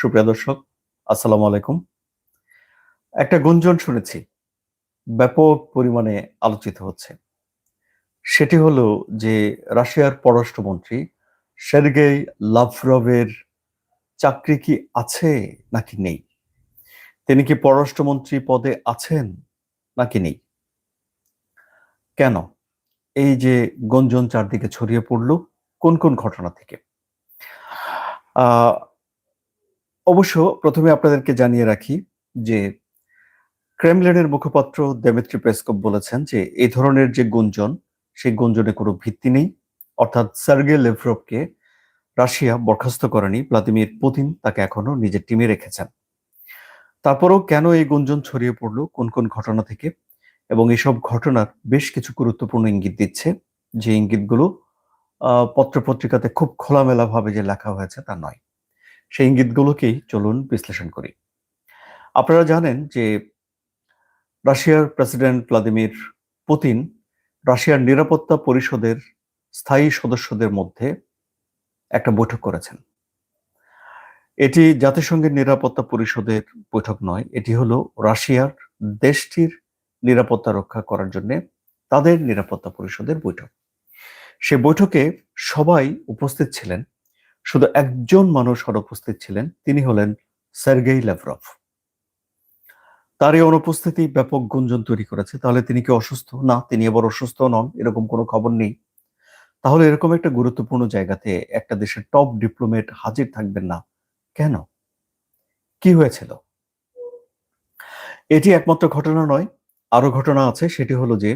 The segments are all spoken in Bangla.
সুপ্রিয় দর্শক, আসসালামু আলাইকুম। একটা গুঞ্জন শুনেছি, ব্যাপক পরিমাণে আলোচিত হচ্ছে। সেটি হলো যে রাশিয়ার পররাষ্ট্রমন্ত্রী সের্গেই লাভরভের চাকরি কি আছে নাকি নেই? তিনি কি পররাষ্ট্রমন্ত্রী পদে আছেন নাকি নেই? কেন? এই যে গঞ্জন চারদিকে ছড়িয়ে পড়ল কোন কোন ঘটনা থেকে? অবশ্য প্রথমে আপনাদেরকে জানিয়ে রাখি যে ক্রেমলিনের মুখপাত্র দেমিত্রি পেসকপ বলেছেন যে এই ধরনের যে গুঞ্জন, সেই গুঞ্জনে কোনো ভিত্তি নেই। অর্থাৎ সার্গে লেভরভকে রাশিয়া বরখাস্ত করেনি, ভ্লাদিমির পুতিন তাকে এখনও নিজের টিমে রেখেছেন। তারপরেও কেন এই গুঞ্জন ছড়িয়ে পড়ল, কোন কোন ঘটনা থেকে? এবং এসব ঘটনার বেশ কিছু গুরুত্বপূর্ণ ইঙ্গিত দিচ্ছে, যে ইঙ্গিতগুলো পত্রপত্রিকাতে খুব খোলামেলা ভাবে যে লেখা হয়েছে তা নয়। সেই ইঙ্গিতগুলোকেই চলুন বিশ্লেষণ করি। আপনারা জানেন যে রাশিয়ার প্রেসিডেন্ট ভ্লাদিমির পুতিন রাশিয়ার নিরাপত্তা পরিষদের স্থায়ী সদস্যদের মধ্যে একটা বৈঠক করেছেন। এটি জাতিসংঘের নিরাপত্তা পরিষদের বৈঠক নয়, এটি হলো রাশিয়ার দেশটির নিরাপত্তা রক্ষা করার জন্য তাদের নিরাপত্তা পরিষদের বৈঠক। সে বৈঠকে সবাই উপস্থিত ছিলেন। শুধু একজন মানুষ অনুপস্থিত ছিলেন, তিনি হলেন সার্গেই লেভরভ তার এই অনুপস্থিতি ব্যাপক গুঞ্জন তৈরি করেছে। তাহলে তিনি কি অসুস্থ? না, তিনি এবার অসুস্থ নন, এরকম কোনো খবর নেই। তাহলে এরকম একটা গুরুত্বপূর্ণ জায়গাতে একটা দেশের টপ ডিপ্লোমেট হাজির থাকবেন না কেন? কি হয়েছিল? এটি একমাত্র ঘটনা নয় আরও ঘটনা আছে, সেটি হলো যে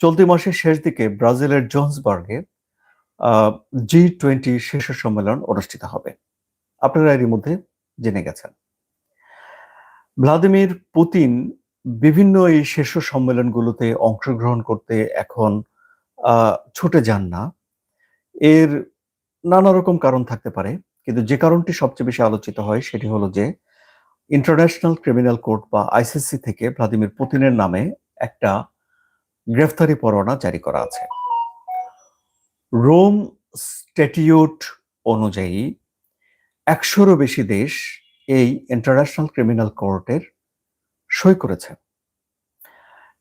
চলতি মাসের শেষ দিকে ব্রাজিলের জোন্সবার্গে জি টোয়েন্টি শীর্ষ সম্মেলন অনুষ্ঠিত হবে। আপনারা এরই মধ্যে জেনে গেছেন। ভ্লাদিমির পুতিন বিভিন্ন এই শীর্ষ সম্মেলনগুলোতে অংশগ্রহণ করতে এখন ছুটে যান না। এর নানা রকম কারণ থাকতে পারে, কিন্তু যে কারণটি সবচেয়ে বেশি আলোচিত হয় সেটি হলো যে ইন্টারন্যাশনাল ক্রিমিনাল কোর্ট বা আইসিসি থেকে ভ্লাদিমির পুতিনের নামে একটা গ্রেফতারি পরোয়ানা জারি করা আছে। রোম স্ট্যাটিউট অনুযায়ী একশোরও বেশি দেশ এই ইন্টারন্যাশনাল ক্রিমিনাল কোর্টের সই করেছে।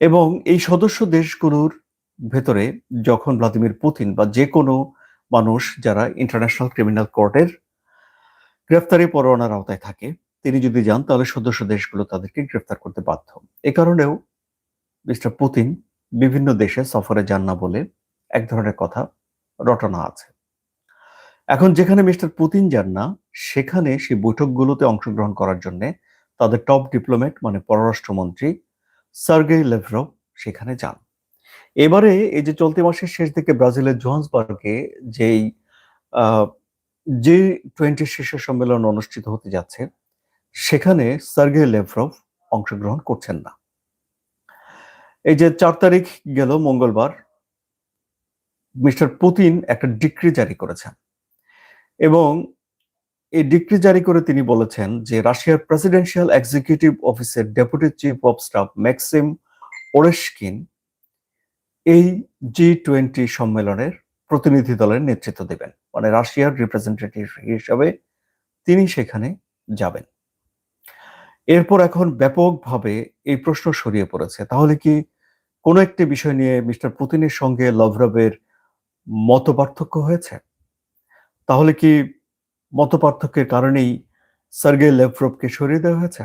এবং এই সদস্য দেশগুলোর ভেতরে যখন ভ্লাদিমির পুতিন বা যে কোনো মানুষ যারা ইন্টারন্যাশনাল ক্রিমিনাল কোর্টের গ্রেফতারি পরোয়ানার আওতায় থাকে, তিনি যদি যান তাহলে সদস্য দেশগুলো তাদেরকে গ্রেফতার করতে বাধ্য। এ কারণেও মিস্টার পুতিন বিভিন্ন দেশে সফরে যান না বলে এক ধরনের কথা রটনা আছে। এখন যেখানে মিস্টার পুতিন যান না, সেখানে সেই বৈঠকগুলোতে অংশগ্রহণ করার জন্য তাদের টপ ডিপ্লোমেট মানে পররাষ্ট্রমন্ত্রী সার্গেই লেভরভ সেখানে যান। এবারে এই যে চলতি মাসের শেষ দিকে ব্রাজিলের জোহান্সবার্গে যেই যে টোয়েন্টি শীর্ষ সম্মেলন অনুষ্ঠিত হতে যাচ্ছে, সেখানে সার্গে লেভরভ অংশগ্রহণ করছেন না। এই যে চার তারিখ গেল মঙ্গলবার মিস্টার পুতিন একটা ডিক্রি জারি করেছেন। এবং এই ডিক্রি জারি করে তিনি বলেছেন যে রাশিয়ার প্রেসিডেন্সিয়াল এক্সিকিউটিভ অফিসের deputy chief of staff Maxim Oreshkin এই জি টোয়েন্টি সম্মেলনের প্রতিনিধি দলের নেতৃত্ব দেবেন। মানে রাশিয়ার রিপ্রেজেন্টেটিভ হিসাবে তিনি সেখানে যাবেন। এরপর এখন ব্যাপকভাবে এই প্রশ্ন সরিয়ে পড়েছে। তাহলে কি কোনো একটি বিষয় নিয়ে মিস্টার পুতিনের সঙ্গে লভরবের মত পার্থক্য হয়েছে? তাহলে কি মত পার্থক্যের কারণেই সার্গে লেভরভকে সরিয়ে দেওয়া হয়েছে?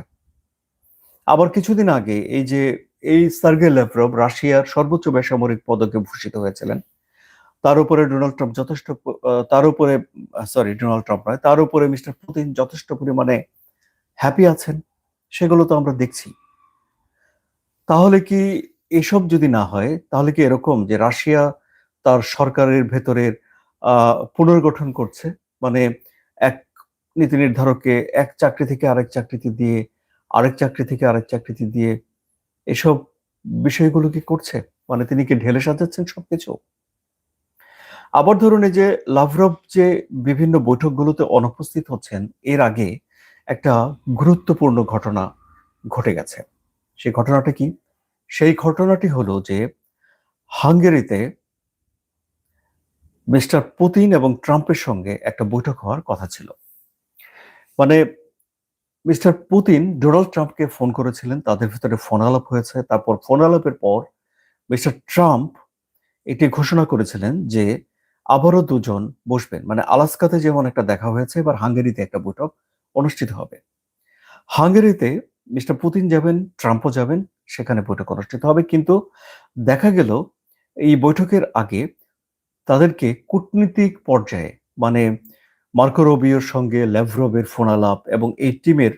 আবার কিছুদিন আগে এই যে, এই সার্গে লেভরভ রাশিয়ার সর্বোচ্চ বেসামরিক পদকে ভূষিত হয়েছিলেন। তার উপরে ডোনাল্ড ট্রাম্প যথেষ্ট তার উপরে, সরি, ডোনাল্ড ট্রাম্প নয়, তার উপরে মিস্টার পুতিন যথেষ্ট পরিমাণে হ্যাপি আছেন, সেগুলো তো আমরা দেখছি। তাহলে কি এসব যদি না হয়, তাহলে কি এরকম যে রাশিয়া তার সরকারের ভেতরের পুনর্গঠন করছে। মানে এক নীতি নির্ধারককে এক চাকরি থেকে আরেক চাকরিতে দিয়ে, আরেক চাকরি থেকে আরেক চাকরিতে দিয়ে এসব বিষয়গুলো কি করছে? মানে তিনি কি ঢেলে সাজাচ্ছেন সবকিছু? আবার ধরুন যে লাভরভ যে বিভিন্ন বৈঠকগুলোতে অনুপস্থিত হচ্ছেন, এর আগে একটা গুরুত্বপূর্ণ ঘটনা ঘটে গেছে। সেই ঘটনাটা কি? সেই ঘটনাটি হলো যে হাঙ্গেরিতে মিস্টার পুতিন এবং ট্রাম্পের সঙ্গে একটা বৈঠক হওয়ার কথা ছিল। মানে মিস্টার পুতিন ডোনাল্ড ট্রাম্পকে ফোন করেছিলেন, তাদের ভিতরে ফোন আলাপ হয়েছে। তারপর ফোন আলাপের পর মিস্টার ট্রাম্প এটি ঘোষণা করেছিলেন যে আবারও দুজন বসবেন। মানে আলাস্কাতে যেমন একটা দেখা হয়েছে, এবার হাঙ্গেরিতে একটা বৈঠক অনুষ্ঠিত হবে। হাঙ্গেরিতে মিস্টার পুতিন যাবেন, ট্রাম্পও যাবেন, সেখানে বৈঠক অনুষ্ঠিত হবে। কিন্তু দেখা গেল, এই বৈঠকের আগে তাদেরকে কূটনীতিক পর্যায়ে মানে মার্কো রবিওর সঙ্গে ল্যাভরবের ফোনালাপ এবং এই টিমের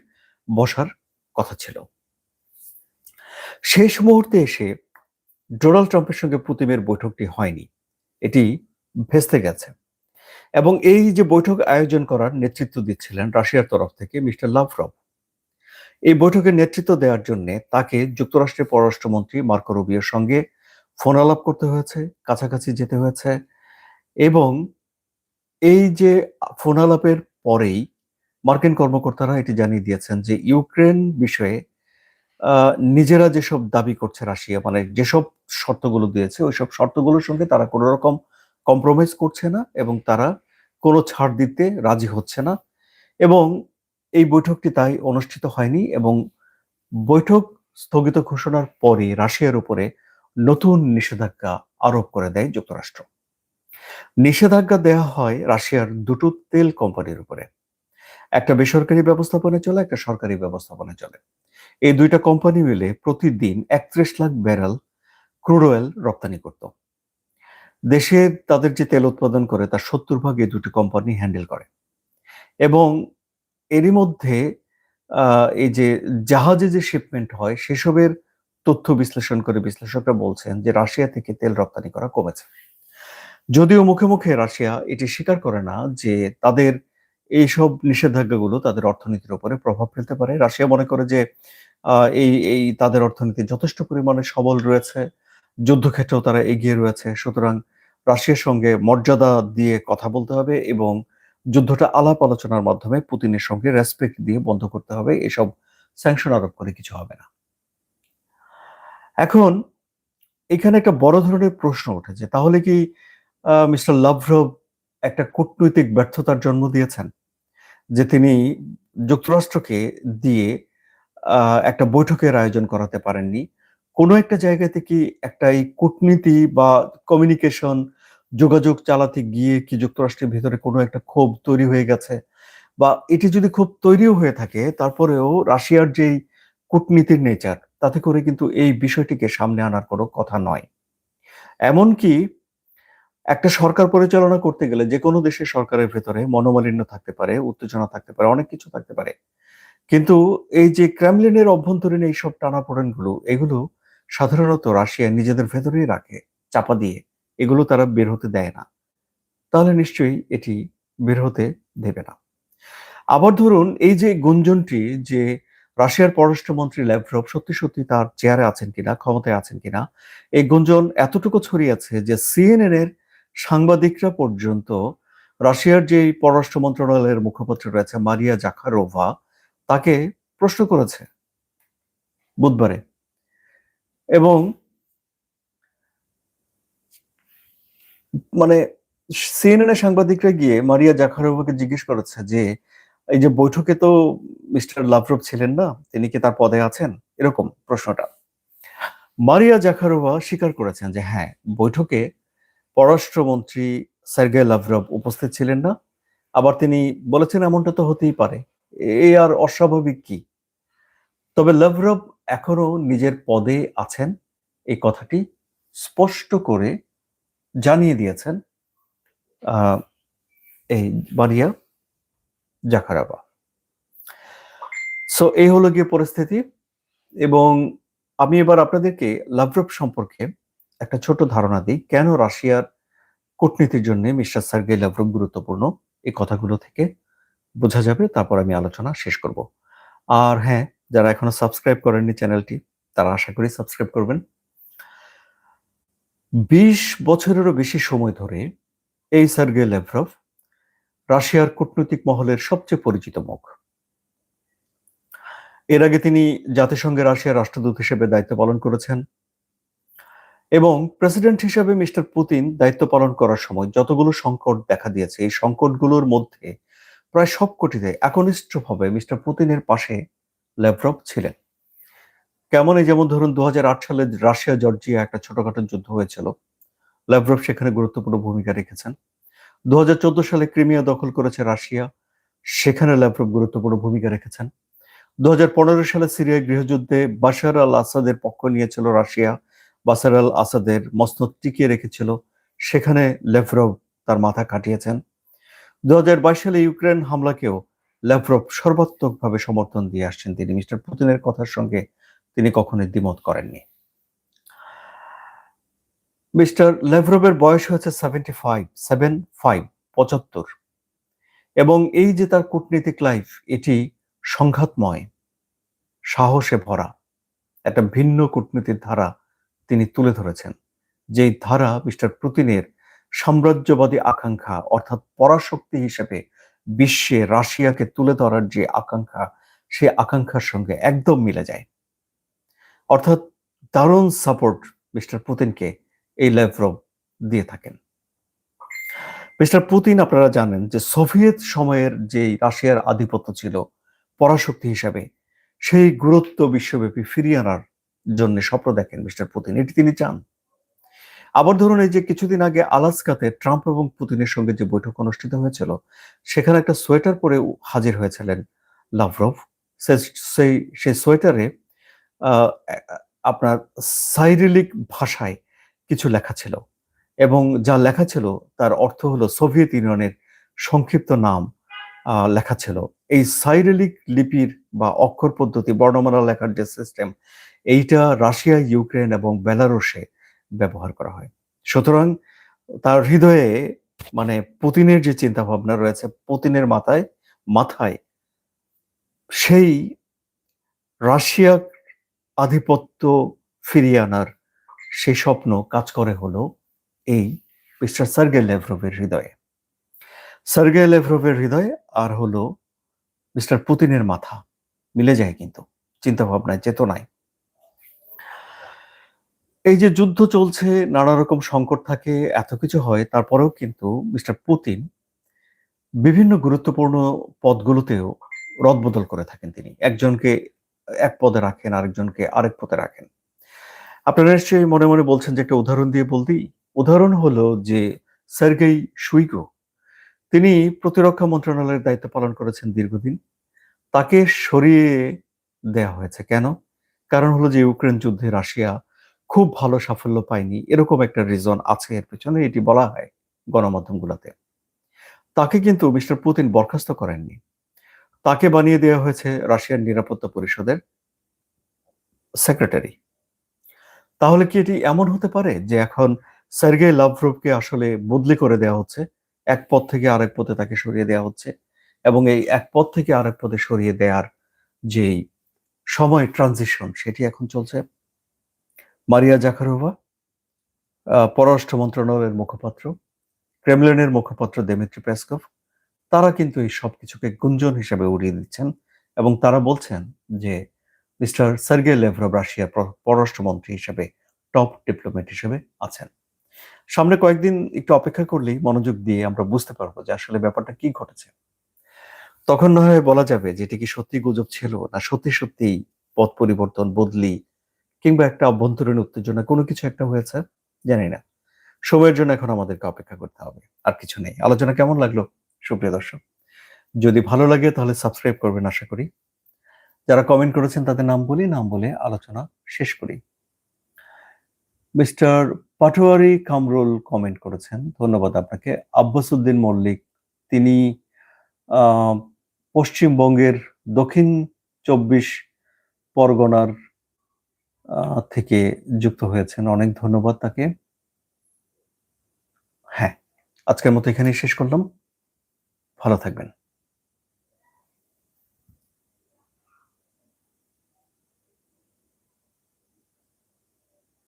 বসার কথা ছিল। শেষ মুহূর্তে এসে ডোনাল্ড ট্রাম্পের সঙ্গে পুতিনের বৈঠকটি হয়নি। এটি ভেস্তে গেছে। এবং এই যে বৈঠক আয়োজন করার নেতৃত্ব দিচ্ছিলেন রাশিয়ার তরফ থেকে মিস্টার লাভরভ। এই বৈঠকের নেতৃত্ব দেওয়ার জন্য তাকে যুক্তরাষ্ট্রের পররাষ্ট্রমন্ত্রী মার্কো সঙ্গে ফোন আলাপ করতে হয়েছে, কাছাকাছি যেতে হয়েছে এবং এই যে ফোন আলাপের পরেই মার্কিন কর্মকর্তারা এটি জানিয়ে দিয়েছেন যে ইউক্রেন বিষয়ে নিজেরা যেসব দাবি করছে রাশিয়া মানে যেসব শর্তগুলো দিয়েছে ওই সব শর্তগুলোর সঙ্গে তারা কোনো রকম কম্প্রোমাইজ করছে না এবং তারা কোনো ছাড় দিতে রাজি হচ্ছে না। এবং এই বৈঠকটি তাই অনুষ্ঠিত হয়নি এবং বৈঠক স্থগিত ঘোষণার পরে রাশিয়ার উপরে নতুন নিষেধাজ্ঞা আরোপ করে দেয় যুক্তরাষ্ট্র। নিষেধাজ্ঞা দেওয়া হয় রাশিয়ার দুটো তেল কোম্পানির উপরে। একটা বেসরকারি ব্যবস্থাপনা চলে, একটা সরকারি ব্যবস্থাপনায় চলে। এই দুইটা কোম্পানি মিলে প্রতিদিন একত্রিশ লাখ ব্যারেল ক্রুড অয়েল রপ্তানি করত। দেশে তাদের যে তেল উৎপাদন করে, তার সত্তর ভাগ এই দুটি কোম্পানি হ্যান্ডেল করে। এবং এরই মধ্যে এই যে জাহাজে যে শিপমেন্ট হয়, সেসবের তথ্য বিশ্লেষণ করে বিশ্লেষকরা বলছেন যে রাশিয়া থেকে তেল রপ্তানি করা কমেছে। যদিও মুখে মুখে রাশিয়া এটি স্বীকার করে না যে তাদের এইসব নিষেধাজ্ঞাগুলো তাদের অর্থনীতির উপরে প্রভাব ফেলতে পারে। রাশিয়া মনে করে যে এই এই তাদের অর্থনীতি যথেষ্ট পরিমাণে সবল রয়েছে, যুদ্ধক্ষেত্রেও তারা এগিয়ে রয়েছে। সুতরাং রাশিয়ার সঙ্গে মর্যাদা দিয়ে কথা বলতে হবে এবং যুদ্ধটা আলাপ আলোচনার মাধ্যমে পুতিনের সঙ্গে রেসপেক্ট দিয়ে বন্ধ করতে হবে। এসব স্যাংশন আরোপ করে কিছু হবে না। এখন এখানে একটা বড় ধরনের প্রশ্ন উঠেছে তাহলে কি মিস্টার লাভরভ একটা কূটনৈতিক ব্যর্থতার জন্ম দিয়েছেন, যে তিনি যুক্তরাষ্ট্রকে দিয়ে একটা বৈঠকের আয়োজন করাতে পারেননি। কোনো একটা জায়গাতে কি একটা এই কূটনীতি বা কমিউনিকেশন যোগাযোগ চালাতে গিয়ে কি যুক্তরাষ্ট্রের ভিতরে কোনো একটা ক্ষোভ তৈরি হয়ে গেছে? বা এটি যদি খুব তৈরিও হয়ে থাকে, তারপরেও রাশিয়ার যেই কূটনীতির নেচার তাতে করে কিন্তু এই বিষয়টিকে সামনে আনার কোনো কথা নয়। এমনকি একটা সরকার পরিচালনা করতে গেলে যে কোনো দেশের সরকারের ভেতরে মনোমালিন্য থাকতে পারে, উত্তেজনা থাকতে পারে, অনেক কিছু থাকতে পারে। কিন্তু এই যে ক্রেমলিনের অভ্যন্তরীণ এইসব টানাপোড়েনগুলো, এগুলো সাধারণত রাশিয়া নিজেদের ভেতরেই রাখে, চাপা দিয়ে। এগুলো তারা বের হতে দেয় না। তাহলে নিশ্চয়ই এটি বের হতে দেবে না। আবার ধরুন, এই যে গুঞ্জনটি যে রাশিয়ার পররাষ্ট্রমন্ত্রী ল্যাভরভ সত্যি সত্যি তার চেয়ারে আছেন কিনা, ক্ষমতায় আছেন কিনা, এই গুঞ্জন এতটুকু ছড়িয়েছে যে সিএনএন এর সাংবাদিকরা পর্যন্ত রাশিয়ার যে পররাষ্ট্র মন্ত্রণালয়ের মুখপাত্র রয়েছে মারিয়া জাখারোভা, তাকে প্রশ্ন করেছে বুধবারে। এবং মানে সিএনএন সাংবাদিকরা গিয়ে মারিয়া জাখারোভাকে জিজ্ঞেস করেছে যে, এই যে বৈঠকে তো মিস্টার লাভরভ ছিলেন না, তিনি কি তার পদে আছেন? এরকম প্রশ্নটা। মারিয়া জাখারোভা স্বীকার করেছেন যে হ্যাঁ বৈঠকে পররাষ্ট্রমন্ত্রী সার্গে লাভরভ উপস্থিত ছিলেন না। আবার তিনি বলেছেন এমনটা তো হতেই পারে। এ আর অস্বাভাবিক কি? তবে লাভরভ এখনও নিজের পদে আছেন। এই কথাটি স্পষ্ট করে জানিয়ে দিয়েছেন এই বারিয়া জাখারাবা সো এই হলো গিয়ে পরিস্থিতি এবং আমি এবার আপনাদেরকে লাভরভ সম্পর্কে একটা ছোট ধারণা দিই, কেন রাশিয়ার কূটনীতির জন্য মিস্টার সার্গে লাভরভ গুরুত্বপূর্ণ? এই কথাগুলো থেকে বোঝা যাবে, তারপর আমি আলোচনা শেষ করব। আর হ্যাঁ যারা এখনও সাবস্ক্রাইব করেননি চ্যানেলটি, তারা আশা করি সাবস্ক্রাইব করবেন। বিশ বছরেরও বেশি সময় ধরে এই সার্গে লেভরভ রাশিয়ার কূটনৈতিক মহলের সবচেয়ে পরিচিত মুখ। এর আগে তিনি জাতিসংঘের রাশিয়ার রাষ্ট্রদূত হিসেবে দায়িত্ব পালন করেছেন। এবং প্রেসিডেন্ট হিসেবে মিস্টার পুতিন দায়িত্ব পালন করার সময় যতগুলো সংকট দেখা দিয়েছে, এই সংকটগুলোর মধ্যে প্রায় সবকটিতে একনিষ্ঠভাবে মিস্টার পুতিনের পাশে ল্যাভরভ ছিলেন। কেমন এই যেমন ধরুন দু হাজার আট সালে রাশিয়া, জর্জিয়া একটা ছোটখাটো যুদ্ধ হয়েছিল, ল্যাভরভ সেখানে গুরুত্বপূর্ণ ভূমিকা রেখেছেন। দু হাজার চোদ্দ সালে ক্রিমিয়া দখল করেছে রাশিয়া, সেখানে ল্যাভরভ গুরুত্বপূর্ণ ভূমিকা রেখেছেন। দু হাজার পনেরো সালে সিরিয়া গৃহযুদ্ধে বাশার আল আসাদের পক্ষ নিয়েছিল রাশিয়া বাসার আল আসাদের মসনদ টিকিয়ে রেখেছিল। সেখানে লেভরভ তার মাথা কাটিয়েছেন। দু হাজার বাইশ সালে ইউক্রেন হামলাকেও ল্যাভরভ সর্বাত্মকভাবে সমর্থন দিয়ে আসছেন তিনি। মিস্টার পুতিনের কথার সঙ্গে তিনি কখনোই দ্বিমত করেননি। মিস্টার লেভরভের বয়স হয়েছে সেভেন্টি ফাইভ, সেভেন ফাইভ, পঁচাত্তর। এবং এই যে তার কূটনীতিক লাইফ, এটি সংঘাতময়, সাহসে ভরা, একটা ভিন্ন কূটনীতির ধারা তিনি তুলে ধরেছেন, যেই ধারা মিস্টার পুতিনের সাম্রাজ্যবাদী আকাঙ্ক্ষা অর্থাৎ পরাশক্তি হিসেবে বিশ্বে রাশিয়াকে তুলে ধরার যে আকাঙ্ক্ষা, সে আকাঙ্ক্ষার সঙ্গে একদম মিলে যায়। অর্থাৎ দারুণ সাপোর্ট মিস্টার পুতিনকে এই ল্যাভরভ দিয়ে থাকেন। মিস্টার পুতিন আপনারা জানেন যে সোভিয়েত সময়ের যে রাশিয়ার আধিপত্য ছিল পরাশক্তি হিসাবে, সেই গুরুত্ব বিশ্বব্যাপী ফিরিয়ে আনার জন্য স্বপ্ন দেখেন মিস্টার পুতিন। এটি তিনি চান। আবার ধরুন এই যে কিছুদিন আগে আলাস্কাতে ট্রাম্প এবং পুতিনের সঙ্গে যে বৈঠক অনুষ্ঠিত হয়েছিল, সেখানে একটা সোয়েটার পরে হাজির হয়েছিলেন লাভরভ। সেই সেই সোয়েটারে আপনার সাইরিলিক ভাষায় কিছু লেখা ছিল এবং যা লেখা ছিল তার অর্থ হলো সোভিয়েত ইউনিয়নের সংক্ষিপ্ত নাম লেখা ছিল। এই সাইরেলিক লিপির বা অক্ষর পদ্ধতি, বর্ণমালা লেখার যে সিস্টেম এইটা রাশিয়া, ইউক্রেন এবং বেলারুশে ব্যবহার করা হয়। সুতরাং তার হৃদয়ে মানে পুতিনের যে চিন্তা ভাবনা রয়েছে, পুতিনের মাথায় মাথায় সেই রাশিয়া আধিপত্য ফিরিয়ে আনার সেই স্বপ্ন কাজ করে হলো এই মিস্টার সার্গে লেভরভের হৃদয়ে। সার্গে লেভরভের হৃদয়ে আর হলো মিস্টার পুতিনের মাথা, মিলে যায় কিন্তু। চিন্তা ভাবনায় চেতনায়। এই যে যুদ্ধ চলছে, নানা রকম সংকট থাকে, এত কিছু হয়, তারপরেও কিন্তু মিস্টার পুতিন বিভিন্ন গুরুত্বপূর্ণ পদগুলোতেও রদবদল করে থাকেন তিনি। একজনকে এক পদে রাখেন, আরেকজনকে আরেক পদে রাখেন। আপনারা নিশ্চয়ই মনে মনে বলছেন যে একটা উদাহরণ দিয়ে বলতেই, উদাহরণ হলো যে সার্গেই সুইগো, তিনি প্রতিরক্ষা মন্ত্রণালয়ের দায়িত্ব পালন করেছেন দীর্ঘদিন। তাকে সরিয়ে দেয়া হয়েছে। কেন? কারণ হলো যে ইউক্রেন যুদ্ধে রাশিয়া খুব ভালো সাফল্য পায়নি। এরকম একটা রিজন আছে এর পেছনে এটি বলা হয় গণমাধ্যমগুলোতে। তাকে কিন্তু মিস্টার পুতিন বরখাস্ত করেননি। তাকে বানিয়ে দেওয়া হয়েছে রাশিয়ার নিরাপত্তা পরিষদের সেক্রেটারি তাহলে কি এটি এমন হতে পারে যে এখন সার্গে লাভরভকে আসলে বদলি করে দেওয়া হচ্ছে? এক পদ থেকে আরেক পদে তাকে সরিয়ে দেওয়া হচ্ছে? এবং এই এক পদ থেকে আরেক পদে সরিয়ে দেওয়ার যেই সময় ট্রানজিশন সেটি এখন চলছে? মারিয়া জাকারোভা পররাষ্ট্র মন্ত্রণালয়ের মুখপাত্র, ক্রেমলিনের মুখপাত্র দেমিত্রি পেসকভ, তারা কিন্তু এই সব কিছুকে গুঞ্জন হিসেবে উড়িয়ে দিচ্ছেন এবং তারা বলছেন যে মিস্টার সার্গে লেভরভ রাশিয়ার পররাষ্ট্রমন্ত্রী হিসেবে, টপ ডিপ্লোমেট হিসেবে আছেন। সামনে কয়েকদিন একটু অপেক্ষা করলেই মনোযোগ দিয়ে আমরা বুঝতে পারব যে আসলে ব্যাপারটা কি ঘটেছে। তখন না হয় বলা যাবে যে এটি কি সত্যি গুজব ছিল না সত্যি সত্যি পথ পরিবর্তন, বদলি কিংবা একটা অভ্যন্তরীণ উত্তেজনা, কোনো কিছু একটা হয়েছে? জানি না। সময়ের জন্য এখন আমাদেরকে অপেক্ষা করতে হবে, আর কিছু নেই। আলোচনা কেমন লাগল? সুপ্রিয় দর্শক, যদি ভালো লাগে তাহলে সাবস্ক্রাইব করবেন, আশা করি। যারা কমেন্ট করেছেন তাদের নাম বলি, নাম বলে আলোচনা শেষ করি। মিস্টার পাটোয়ারি কামরুল কমেন্ট করেছেন। ধন্যবাদ আপনাকে। আব্বাসুদ্দিন মল্লিক, তিনি পশ্চিমবঙ্গের দক্ষিণ চব্বিশ পরগনার থেকে যুক্ত হয়েছেন। অনেক ধন্যবাদ তাকে। হ্যাঁ আজকের মতো এখানেই শেষ করলাম। ভালো থাকবেন।